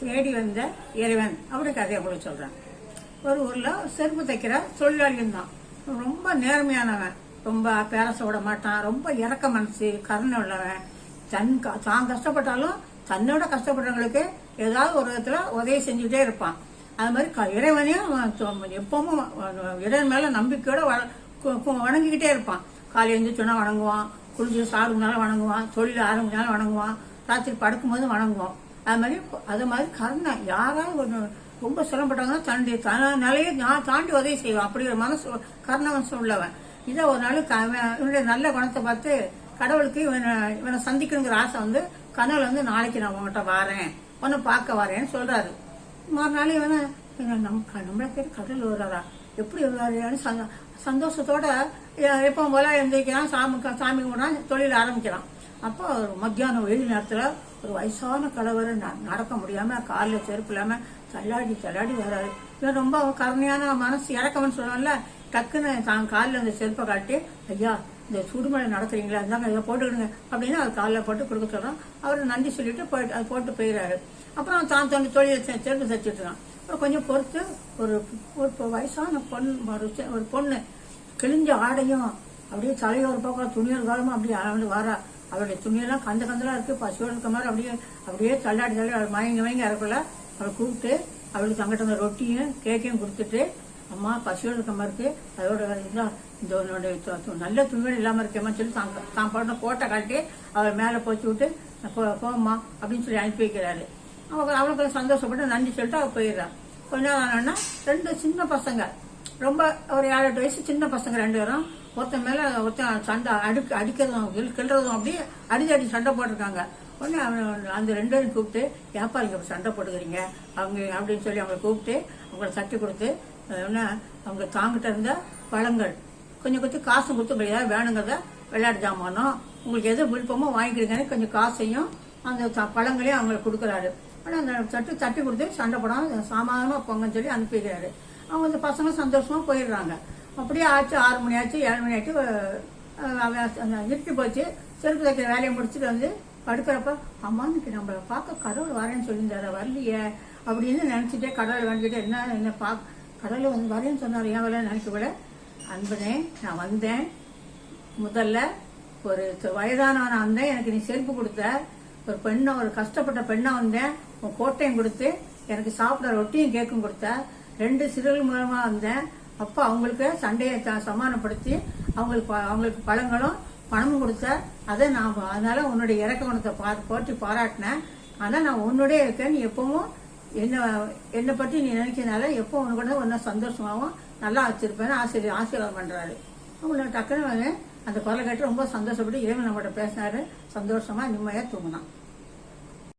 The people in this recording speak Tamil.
தேடி வந்த இறைவன். அப்படி கதையை உங்களுக்கு சொல்றேன் ஒரு ஊர்ல செருப்பு தைக்கிற தொழிலாளியும் தான். ரொம்ப நேர்மையானவன். ரொம்ப பேரச விட மாட்டான். ரொம்ப இறக்க மனசு கருணை உள்ளவன். தன் தான் கஷ்டப்பட்டாலும் தன்னோட கஷ்டப்படுறவங்களுக்கு ஏதாவது ஒரு விதத்துல உதவி செஞ்சுட்டே இருப்பான். அது மாதிரி க- இறைவனையும் எப்பவும் இறைவன் மேல நம்பிக்கையோட வ- கு- வணங்கிக்கிட்டே இருப்பான். காலையில் எழுந்திரிச்சோன்னா வணங்குவான். குளிச்சு சாப்பிடுனாலும் வணங்குவான். தொழில் ஆரம்பிச்சாலும் வணங்குவான். ராத்திரி படுக்கும்போது வணங்குவான். அது மாதிரி அது மாதிரி கருணை. யாராவது ஒன்று ரொம்ப சிரமப்பட்டாங்கன்னா தன்னுடைய தன நிலையை நான் தாண்டி உதவி செய்வேன். அப்படிங்கிற மனசு கருணை மனசு உள்ளவன். இதை ஒரு நாள் க- இவனுடைய நல்ல குணத்தை பார்த்து கடவுளுக்கு இவனை இவனை சந்திக்கணுங்கிற ஆசை வந்து கனவுல வந்து நாளைக்கு நான் உன்கிட்ட வரேன். உன்னை பார்க்க வரேன்னு சொல்றாரு. மறுநாள் இவனை நம் நம்மளை க- பேர் கடல் வருவாரா எப்படி வருவாருன்னு சந்தோ- சந்தோஷத்தோட எ- எப்பவும் போல எந்திரிக்கிறான் சாமி சாமி கும்பிட்றான் தொழில் ஆரம்பிக்கிறான். அப்போ ஒரு மத்தியானம் வெயில் நேரத்தில் ஒரு வயசான கலவரை நடக்க முடியாமல் காலில் செருப்பு இல்லாமல் தள்ளாடி தள்ளாடி வராரு. இவன் ரொம்ப கருமையான மனசு இறக்கவன் சொல்லுவான்ல டக்குன்னு தான் காலில் அந்த செருப்பை காட்டி ஐயா இந்த சுடுமலை நடத்துறீங்களா? இருந்தாங்க இதை போட்டுக்கிடுங்க. அப்படின்னு அவர் காலில் போட்டு கொடுக்க சொல்கிறோம் அவர் நன்றி சொல்லிட்டு போயிட்டு அது போட்டு போயிடுறாரு. அப்புறம் தான் தன் தொழில் செ- செருப்பு தைச்சிட்டு அப்புறம் கொஞ்சம் பொறுத்து ஒரு ஒரு வயசான பொண்ணு ஒரு செ- ஒரு பொண்ணு கிழிஞ்ச ஆடையும் அப்படியே தலையோர் பக்கம் துணியோர் காலமா அப்படியே வந்து வரா. அவளுடைய துணியெல்லாம் கந்த கந்தலா இருக்கு பசுவோடு இருக்க மாதிரி அப்படியே அப்படியே தள்ளாடி தள்ளி அவள் மயங்கி மயங்கி இறக்குள்ள அவளை கூப்பிட்டு அவளுக்கு தங்கிட்ட அந்த ரொட்டியும் கேக்கையும் கொடுத்துட்டு அம்மா பசியோடு இருக்க மாதிரி இருக்கு. அதோட இந்த உன்னோட நல்ல துணிகள் இல்லாம இருக்கேம்மா சொல்லி தான் தான் போட்ட போட்டை காட்டி அவள் மேலே போச்சு விட்டு போ- போம்மா அப்படின்னு சொல்லி அனுப்பி வைக்கிறாரு. அவங்க அவளுக்கு சந்தோஷப்பட்டு நன்றி சொல்லிட்டு அவள் போயிடுறான் கொஞ்ச நாள் ஆனோன்னா ரெண்டு சின்ன பசங்க. ரொம்ப ஒரு ஏழு எட்டு வயசு சின்ன பசங்க ரெண்டு பேரும். ஒருத்தன் மேல ஒருத்தன் சண்டை அடிக்க அடிக்கிறதும் கிள்றதும் அப்படியே அடிச்சு அடி சண்டை போட்டிருக்காங்க. உடனே அவன் அந்த ரெண்டு பேரும் கூப்பிட்டு ஏப்பா இங்க சண்டை போட்டுக்கிறீங்க? அவங்க அப்படின்னு சொல்லி அவங்களை கூப்பிட்டு அவங்கள தட்டி கொடுத்து என்ன அவங்க தாங்கிட்ட இருந்த பழங்கள் கொஞ்சம் கொஞ்சம் காசு கொடுத்து உங்களுக்கு ஏதாவது வேணுங்கிறத விளையாட்டு ஜாமானோ உங்களுக்கு எது விருப்பமோ வாங்கிக்கிறீங்கன்னு கொஞ்சம் காசையும் அந்த பழங்களையும் அவங்களுக்கு கொடுக்குறாரு. ஆனால் அந்த தட்டு தட்டி கொடுத்து சண்டை போடாமல் சாமானமாக போங்கன்னு சொல்லி அனுப்பிக்கிறாரு. அவங்க அந்த பசங்க சந்தோஷமாக போயிடுறாங்க. அப்படியே ஆச்சு ஆறு மணி ஆச்சு ஏழு மணி ஆச்சு நிறுத்தி போச்சு. செருப்பு தைக்கிற வேலையை முடிச்சுட்டு வந்து படுக்கிறப்ப அம்மானுக்கு நம்மளை பார்க்க கடவுள் வரேன்னு சொல்லியிருந்தாரு வரலையே அப்படின்னு நினைச்சிட்டே கடவுளை வேண்டிக்கிட்டு என்ன என்ன பா கடவுள் வந்து வரேன்னு சொன்னார் ஏன் வரல நினைக்கக்கூட அன்பனே நான் வந்தேன். முதல்ல ஒரு த- வந்தேன் எனக்கு நீ செருப்பு கொடுத்த. ஒரு பெண்ணை ஒரு கஷ்டப்பட்ட பெண்ணை வந்தேன். உன் கோட்டையும் கொடுத்து எனக்கு சாப்பிட ரொட்டியும் கேக்கும் கொடுத்த. ரெண்டு சிறுகள் மூலமாக வந்தேன். அப்போ அவங்களுக்கு சண்டையை த- சமாதானப்படுத்தி அவங்களுக்கு ப- அவங்களுக்கு பழங்களும் பணமும் கொடுத்தார் அதை நான் அதனால உன்னுடைய இறக்க குணத்தை பா போற்றி பாராட்டினேன். ஆனால் நான் உன்னுடைய இருக்கேன் எப்பவும் என்ன என்னை பற்றி நீ நினைக்கிறதுனால எப்போ உனக்கு கூட ஒன்றும் சந்தோஷமாகவும் நல்லா வச்சிருப்பேன்னு ஆசிரியர் ஆசீர்வாதம் பண்ணுறாரு அவங்கள டக்குன்னு அந்த குரலை கேட்டு ரொம்ப சந்தோஷப்பட்டு இறைவன் நம்மகிட்ட பேசினாரு. சந்தோஷமாக நிம்மதியாக தூங்கினான்.